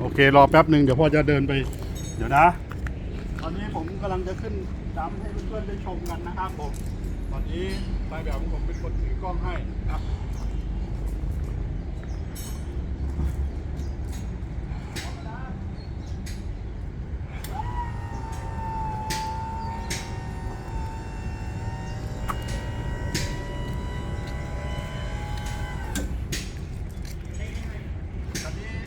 โอเค รอแป๊บหนึ่งเดี๋ยวพ่อจะเดินไป เดี๋ยวนะ ตอนนี้ผมกำลังจะขึ้นดำให้เพื่อนๆได้ชมกันนะครับผม ตอนนี้นายแบบของผมเป็นคนถือกล้องให้ครับคันนี้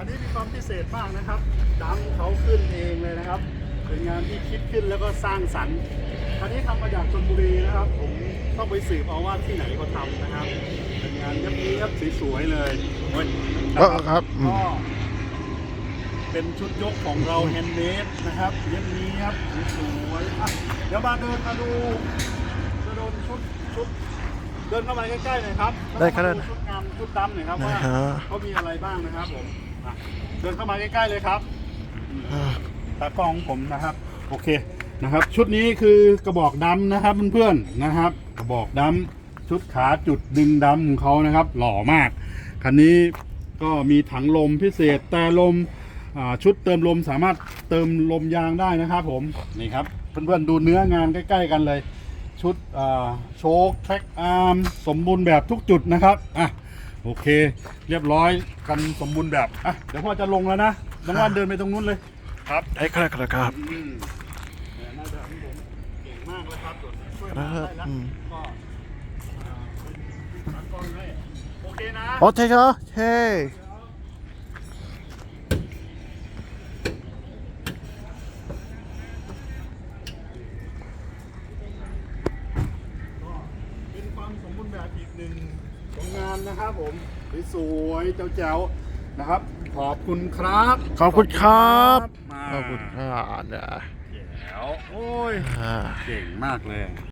ครับคันนี้มีความพิเศษมากนะครับดำเขาขึ้นเองเลยนะครับ เป็นงานที่คิดขึ้นแล้วก็สร้างสรรค์ คันนี้ทำมาจากชลบุรีนะครับ ผมต้องไปสืบเอาว่าที่ไหนเขาทำนะครับ เป็นงานเนี้ยบๆสวยๆเลยโอ้ยนะเออครับอืมก็เป็นชุดยกของเราแฮนด์เมดนะครับเนี้ยบๆสวยๆอะเดี๋ยวมาเดินมาดูจะโดนชุดชุดเดินเข้ามาใกล้ๆหน่อยครับได้ครับแล้วก็มาชุดงานชุดดำหน่อยครับว่านะฮะเขามีอะไรบ้างนะครับผม อะเดินเข้ามาใกล้ๆเลยครับอ่าตากล้องของผมนะครับ โอเคนะครับ ชุดนี้คือกระบอกดำนะครับเพื่อนๆนะครับ กระบอกดำชุดขาจุดดึงดำของเขานะครับ หล่อมาก คันนี้ก็มีถังลมพิเศษแต่ลมอ่าชุดเติมลมสามารถเติมลมยางได้นะครับผมนี่ครับเพื่อนๆดูเนื้องานใกล้ๆกันเลย ชุดอ่าโชคแท็กอาร์มสมบูรณ์แบบทุกจุดนะครับอะ โอเค เรียบร้อยกันสมบูรณ์แบบอะเดี๋ยวพ่อจะลงแล้วนะน้องว่านเดินไปตรงนู้นเลย ครับได้ครับครับอืมแต่น่าจะของผมเก่งมากเลยครับช่วยครัมาบได้แล้วอืมก็อ่าเป็นตัดกล้องให้โอเคนะ โอเคครับเฮ้ก็เป็นความสมบูรณ์แบบอีกหนึ่งขอ งงานนะครับผมสวยๆเจ้าๆนะครับ ขอบคุณครับขอบคุณครับมาขอบคุณครับนะแจ๋วโอ้ย อ่า เก่งมากเลย